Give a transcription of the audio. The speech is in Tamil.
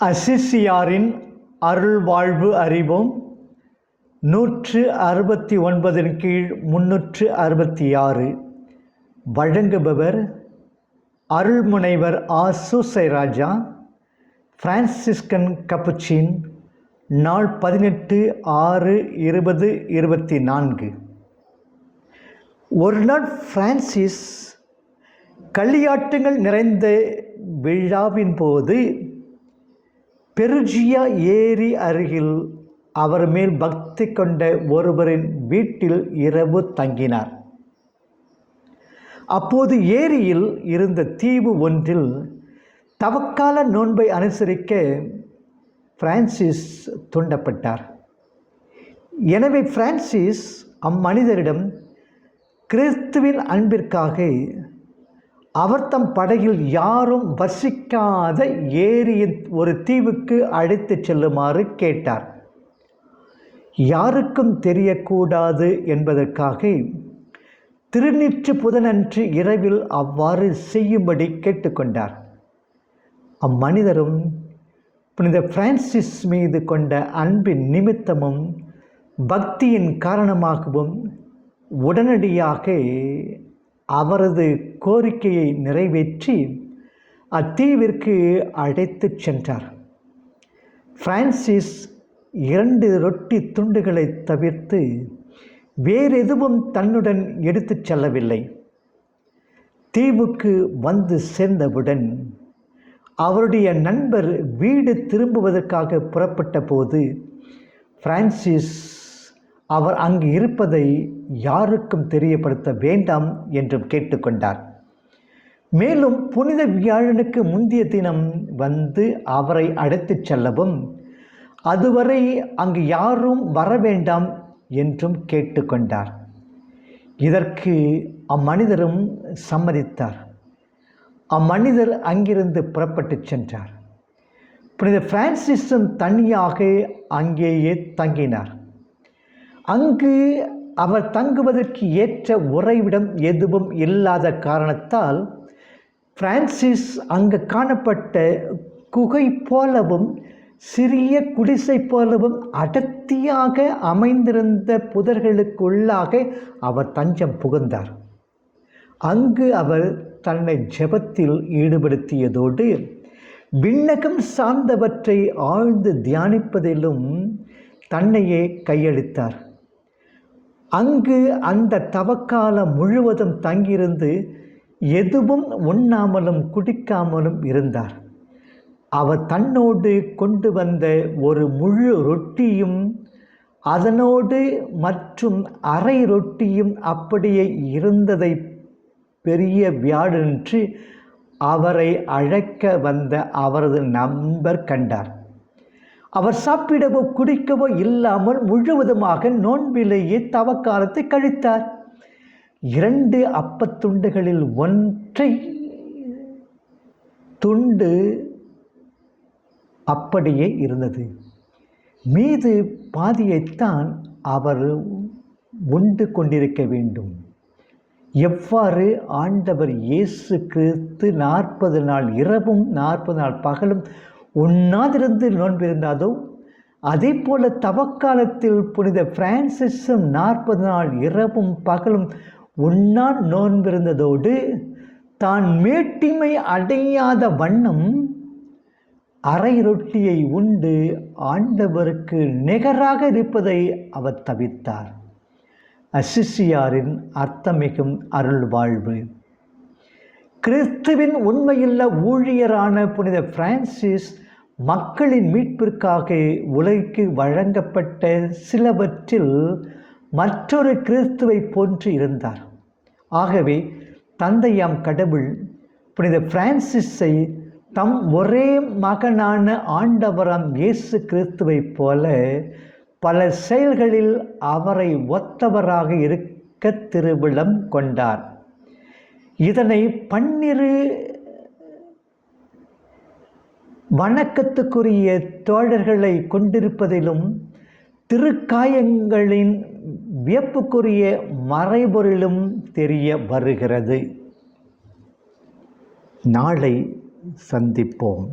அசிசியாரின் அருள் வாழ்வு அறிவோம் நூற்று அறுபத்தி ஒன்பதின் கீழ் முன்னூற்று அறுபத்தி ஆறு. வழங்குபவர் அருள்முனைவர் ஆ சூசை ராஜா பிரான்சிஸ்கன் கப்புச்சின் நாள் பதினெட்டு ஆறு இருபது இருபத்தி நான்கு. ஒரு நாள் பிரான்சிஸ் களியாட்டங்கள் நிறைந்த விழாவின் போது பெருஜியா ஏரி அருகில் அவர் மேல் பக்தி கொண்ட ஒருவரின் வீட்டில் இரவு தங்கினார். அப்போது ஏரியில் இருந்த தீவு ஒன்றில் தவக்கால நோன்பை அனுசரிக்க பிரான்சிஸ் தூண்டப்பட்டார். எனவே பிரான்சிஸ் அம்மனிதரிடம் கிறிஸ்துவின் அன்பிற்காக அவர் தம் படகில் யாரும் வசிக்காத ஏரியின் ஒரு தீவுக்கு அழைத்துச் செல்லுமாறு கேட்டார். யாருக்கும் தெரியக்கூடாது என்பதற்காக திருநீற்று புதனன்று இரவில் அவ்வாறு செய்யும்படி கேட்டுக்கொண்டார். அம்மனிதரும் புனித பிரான்சிஸ் மீது கொண்ட அன்பின் நிமித்தமும் பக்தியின் காரணமாகவும் உடனடியாக அவரது கோரிக்கையை நிறைவேற்றி அத்தீவிற்கு அழைத்துச் சென்றார். பிரான்சிஸ் இரண்டு ரொட்டி துண்டுகளை தவிர்த்து வேறெதுவும் தன்னுடன் எடுத்துச் செல்லவில்லை. தீவுக்கு வந்து சேர்ந்தவுடன் அவருடைய நண்பர் வீடு திரும்புவதற்காக புறப்பட்ட போது பிரான்சிஸ் அவர் அங்கு இருப்பதை யாருக்கும் தெரியப்படுத்த வேண்டாம் என்றும் கேட்டுக்கொண்டார். மேலும் புனித வியாழனுக்கு முந்தைய தினம் வந்து அவரை அழைத்துச் செல்லவும் அதுவரை அங்கு யாரும் வர வேண்டாம் என்றும் கேட்டுக்கொண்டார். இதற்கு அம்மனிதரும் சம்மதித்தார். அம்மனிதர் அங்கிருந்து புறப்பட்டு சென்றார். புனித பிரான்சிஸும் தனியாக அங்கேயே தங்கினார். அங்கு அவர் தங்குவதற்கு ஏற்ற உறைவிடம் எதுவும் இல்லாத காரணத்தால் பிரான்சிஸ் அங்கு காணப்பட்ட குகை போலவும் சிறிய குடிசை போலவும் அடர்த்தியாக அமைந்திருந்த புதர்களுக்குள்ளாக அவர் தஞ்சம் புகுந்தார். அங்கு அவர் தன்னை ஜெபத்தில் ஈடுபடுத்தியதோடு விண்ணகம் சார்ந்தவற்றை ஆழ்ந்து தியானிப்பதிலும் தன்னையே கையளித்தார். அங்கு அந்த தவக்காலம் முழுவதும் தங்கியிருந்து எதுவும் உண்ணாமலும் குடிக்காமலும் இருந்தார். அவர் தன்னோடு கொண்டு வந்த ஒரு முழு ரொட்டியும் அதனோடு மற்றும் அரை ரொட்டியும் அப்படியே இருந்ததை பெரிய வியாழன்று அவரை அழைக்க வந்த அவரது நண்பர் கண்டார். அவர் சாப்பிடவோ குடிக்கவோ இல்லாமல் முழுவதுமாக நோன்பிலேயே தவக்காலத்தை கழித்தார். இரண்டு அப்பத்துண்டுகளில் ஒன்றை துண்டு அப்படியே இருந்தது. மீது பாதியைத்தான் அவர் உண்டு கொண்டிருக்க வேண்டும். எவ்வாறு ஆண்டவர் இயேசு கிறிஸ்து நாற்பது நாள் இரவும் நாற்பது நாள் பகலும் உண்ணாதிருந்து நோன்பிருந்தாலும் அதே போல தவக்காலத்தில் புனித பிரான்சிஸும் நாற்பது நாள் இரவும் பகலும் உண்ணா நோன்பிருந்ததோடு தான் மேட்டிமை அடையாத வண்ணம் அரை ரொட்டியை உண்டு ஆண்டவருக்கு நிகராக இருப்பதை அவர் தவித்தார் அசிஷியாரின் அர்த்தமிகும் அருள் வாழ்வு கிறிஸ்துவின் உண்மையுள்ள ஊழியரான புனித பிரான்சிஸ் மக்களின் மீட்பிற்காக உலகிற்கு வழங்கப்பட்ட சிலவற்றில் மற்றொரு கிறிஸ்துவை போன்று இருந்தார். ஆகவே தந்தையாம் கடவுள் புனித பிரான்சிஸை தம் ஒரே மகனான ஆண்டவராம் இயேசு கிறிஸ்துவைப் போல பல செயல்களில் அவரை ஒத்தவராக இருக்க திருவிழம் கொண்டார். இதனை பன்னிரு வணக்கத்துக்குரிய தோழர்களை கொண்டிருப்பதிலும் திருக்காயங்களின் வியப்புக்குரிய மறைபொருளும் தெரிய வருகிறது. நாளை சந்திப்போம்.